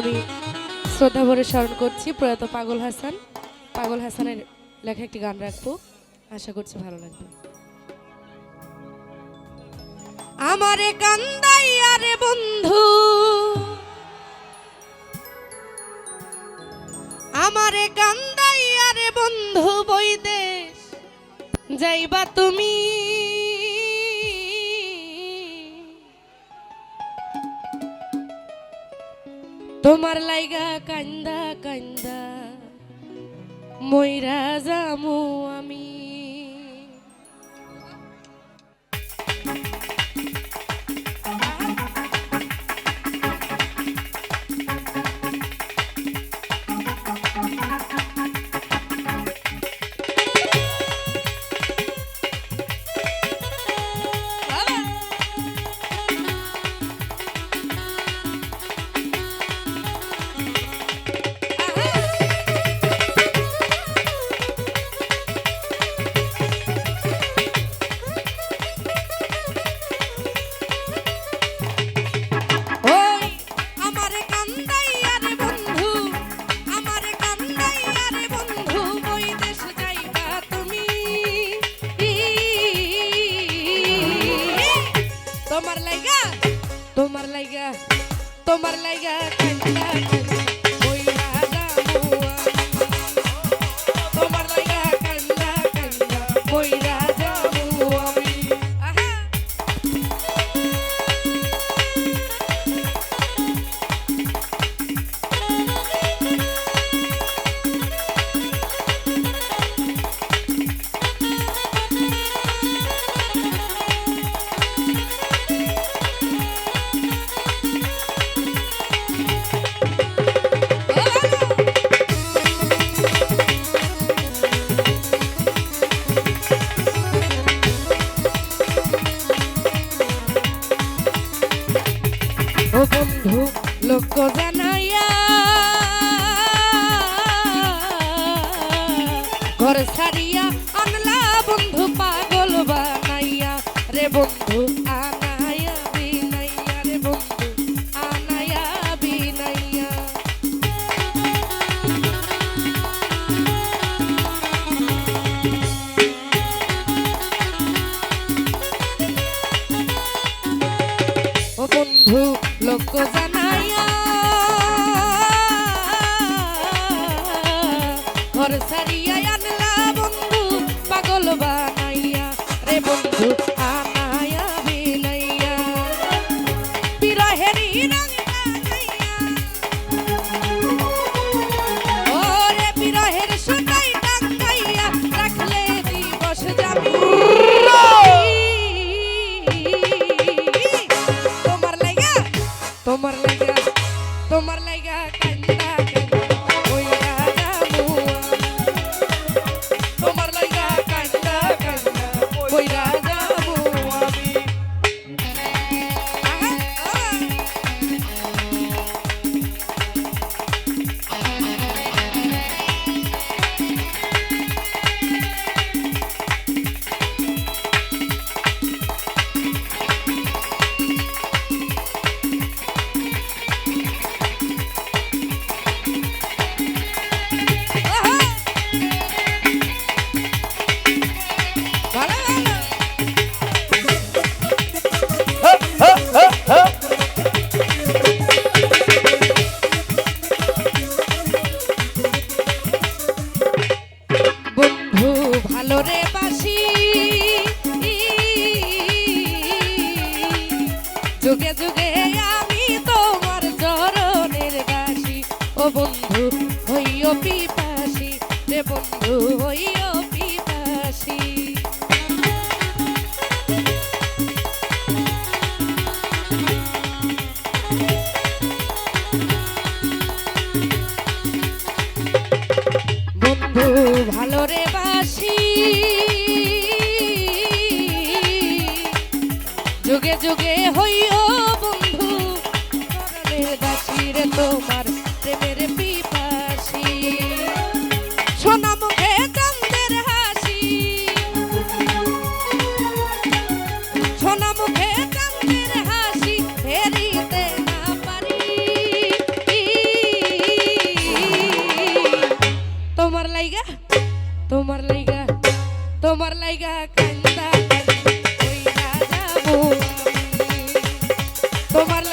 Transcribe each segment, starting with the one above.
আমি শ্রদ্ধা ভরে স্মরণ করছি প্রয়াত পাগল হাসান। পাগল হাসানের লেখা একটি গান রাখব। আশা করছি ভালো লাগবে। আমারে কান্দাইয়া রে বন্ধু। আমারে কান্দাইয়া রে বন্ধু বৈদেশ যাইবা তুমি তোমার লাইগা কান্দা কান্দা ময়রা যামু আমি। বন্ধু লোক জানাইয়া ঘর ছাড়িয়া আনলা বন্ধু পাগল বানাইয়া। রে বন্ধু আনাইয়া বন্ধু লোক জানাইয়া। ঘর ছাড়িয়া আনলা বন্ধু পাগল বানাইয়া। রে বন্ধু তোমার লাইগা ভালো রে যুগে যুগে আমি তোমার চরণের দাসী ও বন্ধু, হইও পিপাসি। রে বন্ধু, হইও যুগে যুগে হইও বন্ধু করলের দাসী রে তোমার প্রেমের পিপাসি। সোনা মুখে চন্দের হাসি, সোনা মুখে চন্দের হাসি, ফেরিতে না পারি। তোমার লাইগা তোমার লাইগা তোমার লাইগা tomar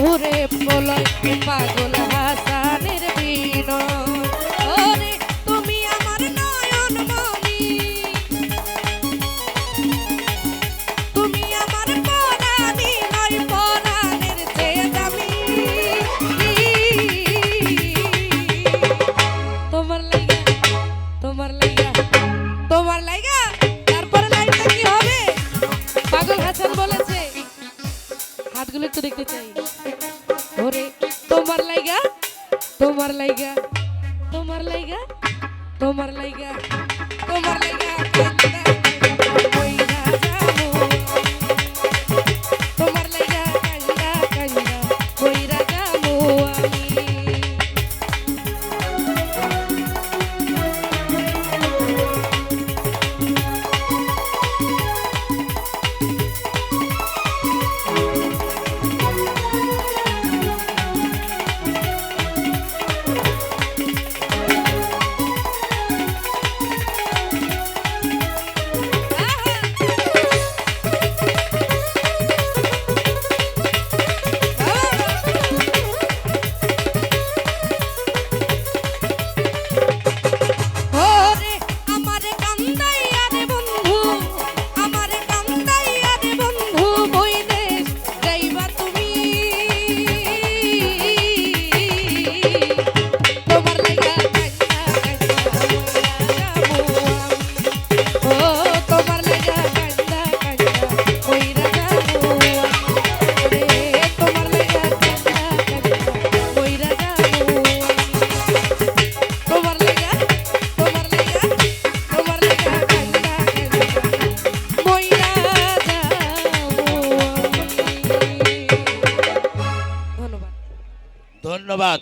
ওরে বলয় পাগল হাস তোমার লাইগা তোমার লাইগা তোমার লাইগা তোমার লাইগা ধন্যবাদ।